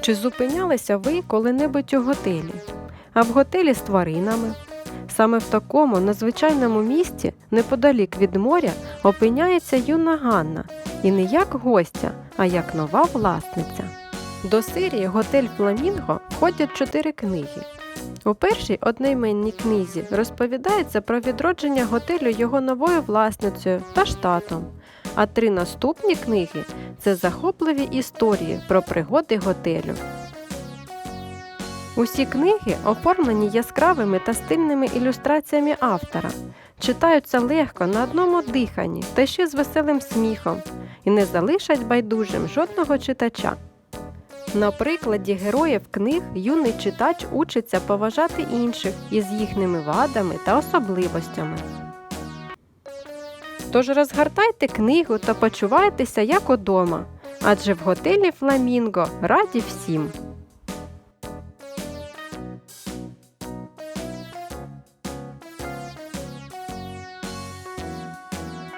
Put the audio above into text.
Чи зупинялися ви коли-небудь у готелі? А в готелі з тваринами? Саме в такому надзвичайному місці, неподалік від моря, опиняється юна Ганна, і не як гостя, а як нова власниця. До серії Готель Фламінго входять чотири книги. У першій одноіменній книзі розповідається про відродження готелю його новою власницею та штатом. А три наступні книги це захопливі історії про пригоди готелю. Усі книги оформлені яскравими та стильними ілюстраціями автора, читаються легко на одному диханні та ще з веселим сміхом і не залишать байдужим жодного читача. На прикладі героїв книг юний читач учиться поважати інших із їхніми вадами та особливостями. Тож розгортайте книгу та почувайтеся як удома, адже в готелі Фламінго раді всім.